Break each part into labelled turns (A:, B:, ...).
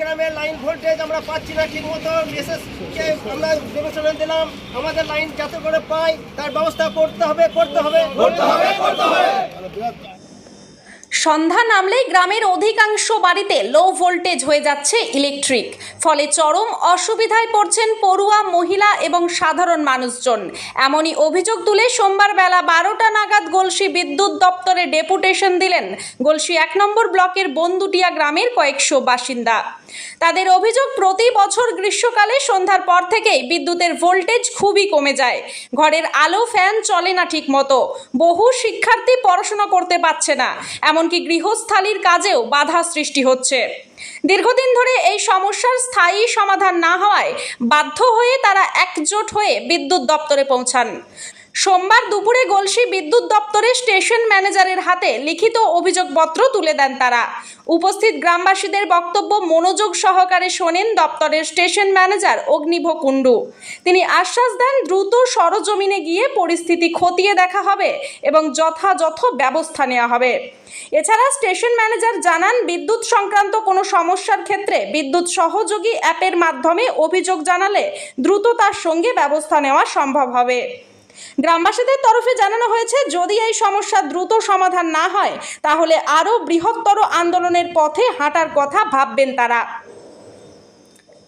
A: গ্রামের line voltage আমরা পাচ্ছি না ঠিক মতো মেসেজকে আমরা দিলাম। আমাদের লাইন যাতে করে পাই তার ব্যবস্থা করতে হবে করতে হবে।
B: করতে হবে করতে হবে।
C: সন্ধ্যা নামলেই গ্রামের অধিকাংশ বাড়িতে লো ভোল্টেজ হয়ে যাচ্ছে ইলেকট্রিক ফলে চরম অসুবিধায় পড়ছেন পড়ুয়া, মহিলা এবং সাধারণ মানুষজন। এমনই অভিযোগ তুলে সোমবার বেলা বারোটা নাগাদ গলসি বিদ্যুৎ দপ্তরে ডেপুটেশন দিলেন গলসি এক নম্বর ব্লকের বন্দুটিয়া গ্রামের কয়েকশো বাসিন্দা। তাদের অভিযোগ, প্রতি বছর গ্রীষ্মকালে সন্ধ্যার পর থেকেই বিদ্যুতের ভোল্টেজ খুবই কমে যায়। ঘরের আলো ফ্যান চলে না ঠিক মতো বহু শিক্ষার্থী পড়াশোনা করতে পারছে না। এমনকি গৃহস্থালির কাজেও বাধা সৃষ্টি হচ্ছে। দীর্ঘদিন ধরে এই সমস্যার স্থায়ী সমাধান না হওয়ায় বাধ্য হয়ে তারা একজোট হয়ে বিদ্যুৎ দপ্তরে পৌঁছান। সোমবার দুপুরে গলসি বিদ্যুৎ দপ্তরে স্টেশন ম্যানেজারের হাতে লিখিত অভিযোগপত্র তুলে দেন তারা। উপস্থিত গ্রামবাসীদের বক্তব্য মনোযোগ সহকারে শোনেন দপ্তরের স্টেশন ম্যানেজার অগ্নিভ কুণ্ডু। তিনি আশ্বাস দেন, দ্রুত সরজমিনে গিয়ে পরিস্থিতি খতিয়ে দেখা হবে এবং যথাযথ ব্যবস্থা নেওয়া হবে। এছাড়া স্টেশন ম্যানেজার জানান, বিদ্যুৎ সংক্রান্ত কোনো সমস্যার ক্ষেত্রে বিদ্যুৎ সহযোগী অ্যাপের মাধ্যমে অভিযোগ জানালে দ্রুত তার সঙ্গে ব্যবস্থা নেওয়া সম্ভব হবে। গ্রামবাসীদের তরফে জানানো হয়েছে, যদি এই সমস্যা দ্রুত সমাধান না হয়, তাহলে আরও বৃহত্তর আন্দোলনের পথে হাঁটার কথা ভাববেন তারা।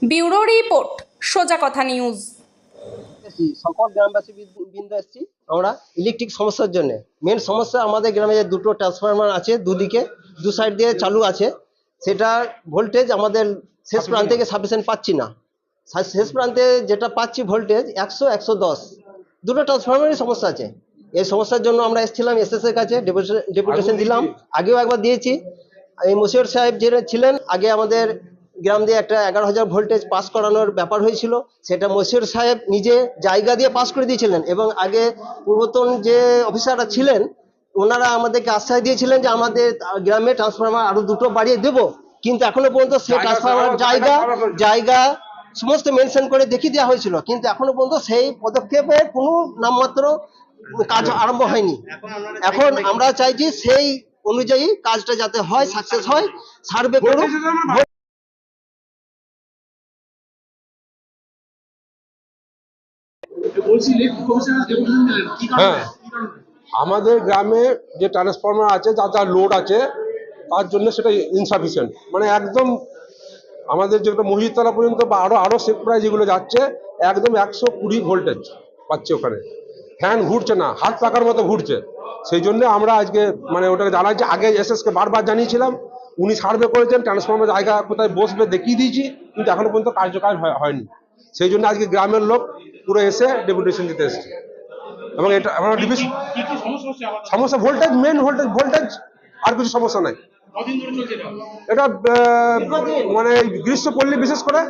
C: ব্যুরো রিপোর্ট, সোজা কথা নিউজ।
A: সকল গ্রামবাসী বৃন্দ- এসেছি, আমরা ইলেকট্রিক সমস্যার জন্য। মেন সমস্যা আমাদের গ্রামে যে দুটো ট্রান্সফরমার আছে, দুদিকে, দু সাইড দিয়ে চালু আছে, সেটা ভোল্টেজ আমাদের শেষ প্রান্ত সাফিসিয়েন্ট পাচ্ছি না। শেষ প্রান্তে যেটা পাচ্ছি ভোল্টেজ একশো একশো দশ। দুটো ট্রান্সফরমারের সমস্যা আছে। এই সমস্যার জন্য আমরা এসেছিলাম এস এর কাছে ডেপুটেশন দিলাম। আগেও একবার দিয়েছি। এই মশিউর সাহেব যে ছিলেন আগে আমাদের গ্রাম দিয়ে একটা এগারো হাজার ভোল্টেজ পাস করানোর ব্যাপার হয়েছিল। সেটা মশিউর সাহেব নিজে জায়গা দিয়ে পাস করে দিয়েছিলেন এবং আগে পূর্বতন যে অফিসাররা ছিলেন ওনারা আমাদেরকে আশ্বাস দিয়েছিলেন যে আমাদের গ্রামে ট্রান্সফরমার আরও দুটো বাড়িয়ে দেব। কিন্তু এখনও পর্যন্ত সেই ট্রান্সফরমার জায়গা।
B: জায়গা
A: সমস্ত মেনশন করে দেখিয়ে দেওয়া হয়েছিল। কিন্তু এখনও পর্যন্ত সেই পদক্ষেপে কোনো নামমাত্র কাজ আরম্ভ হয়নি। এখন আমরা চাইছি সেই অনুযায়ী কাজটা যাতে হয় সাকসেস হয় সার্ভে করুক।
D: হ্যাঁ। আমাদের গ্রামে যে ট্রান্সফরমার আছে যা যা লোড আছে তার জন্য সেটা ইনসাফিসিয়েন্ট মানে একদম আমাদের যেটা মহিতলা পর্যন্ত বা আরও আরও সেপ্রায় যেগুলো যাচ্ছে একদম একশো কুড়ি ভোল্টেজ পাচ্ছে ওখানে। ফ্যান ঘুরছে না হাত পাকার মতো ঘুরছে। সেই জন্য আমরা আজকে মানে ওটাকে জানাচ্ছি আগে এসএসকে বারবার জানিয়েছিলাম উনি সার্ভে করেছেন ট্রান্সফর্মার জায়গা কোথায় বসবে দেখিয়ে দিয়েছি কিন্তু এখনও পর্যন্ত কার্যকর হয়- হয়নি। সেই জন্য আজকে গ্রামের লোক পুরো এসে ডেপুটেশন দিতে এসছে। এবং এটা আমরা
E: কি সমস্যা
D: ভোল্টেজ মেন ভোল্টেজ ভোল্টেজ আর কিছু সমস্যা নাই।
E: এটা?
D: এটা মানে গ্রীষ্ম পড়লে বিশেষ করে।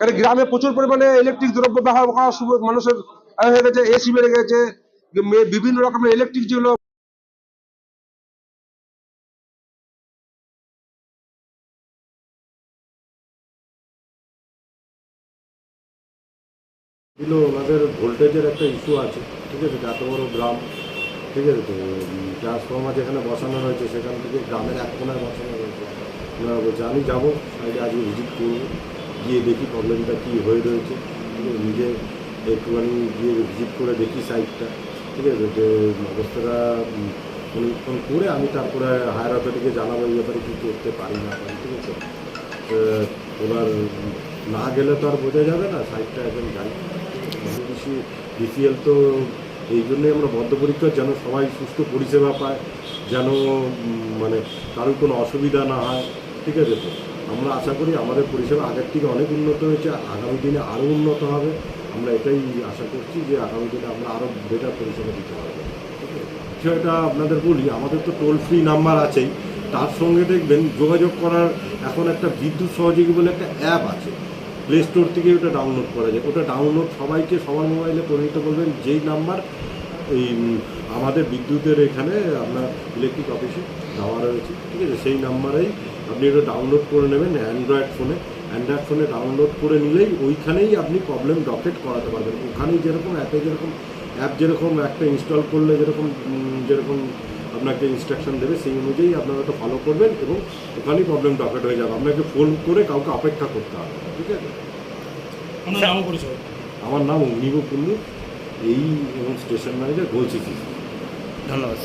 D: এটা গ্রামে প্রচুর পরিমাণে ইলেকট্রিক দ্রব্য ব্যবহার করা শুরু- মানুষের হয়ে গেছে এসি বেড়ে গেছে বিভিন্ন রকমের ইলেকট্রিক যেগুলো
F: দিল ওনাদের ভোল্টেজের একটা ইস্যু আছে ঠিক আছে? এত বড় গ্রাম। ঠিক আছে তো ট্রান্সফর্মার যেখানে বসানো রয়েছে, সেখান থেকে গ্রামের এক কোনায় বসানো রয়েছে। ওনারা বলছে আমি যাব সাইডে আজকে ভিজিট করব, গিয়ে দেখি প্রবলেমটা কী হয়ে রয়েছে। নিজে একটুখানি গিয়ে ভিজিট করে দেখি সাইডটা ঠিক আছে, যে অবস্থাটা পরীক্ষণ করে আমি তারপরে হায়ার অথরিটিকে জানাব এই ব্যাপারে কী করতে পারি না পারি, ঠিক আছে? ওনার না গেলে তো আর বোঝা যাবে না সাইডটা এখন যাই বেশি বিসিএল তো এই জন্যই আমরা বদ্ধপরিকর যেন সবাই সুস্থ পরিষেবা পায়, যেন মানে কারোর কোনো অসুবিধা না হয়, ঠিক আছে তো? আমরা আশা করি আমাদের পরিষেবা আগের থেকে অনেক উন্নত হয়েছে, আগামী দিনে আরও উন্নত হবে। আমরা এটাই আশা করছি যে আগামী দিনে আমরা আরও বেটার পরিষেবা দিতে পারব বিষয়টা আপনাদের বলি, আমাদের তো টোল ফ্রি নাম্বার আছেই। তার সঙ্গে দেখবেন যোগাযোগ করার এখন একটা বিদ্যুৎ সহযোগী বলে একটা অ্যাপ আছে। প্লে স্টোর থেকে ওটা ডাউনলোড করা যায়। ওটা ডাউনলোড সবাইকে সবার মোবাইলে পরিণত করবেন। যেই নাম্বার এই আমাদের বিদ্যুতের এখানে আপনার ইলেকট্রিক অফিসে দেওয়া রয়েছে। ঠিক আছে? সেই নাম্বারেই আপনি এটা ডাউনলোড করে নেবেন অ্যান্ড্রয়েড ফোনে অ্যান্ড্রয়েড ফোনে ডাউনলোড করে নিলেই ওইখানেই আপনি প্রবলেম ডকেট করাতে পারবেন। ওখানেই যেরকম অ্যাপে যেরকম অ্যাপ যেরকম একটা ইনস্টল করলে যেরকম যেরকম আপনাকে ইনস্ট্রাকশন দেবে সেই অনুযায়ী আপনারা ওটা ফলো করবেন এবং ওখানেই প্রবলেম ডকেট হয়ে যাবে। আপনাকে ফোন করে কাউকে অপেক্ষা করতে হবে। ঠিক আছে? আমার নাম অগ্নিব কুন্ডু এই এবং স্টেশন ম্যানেজার কি।
E: ধন্যবাদ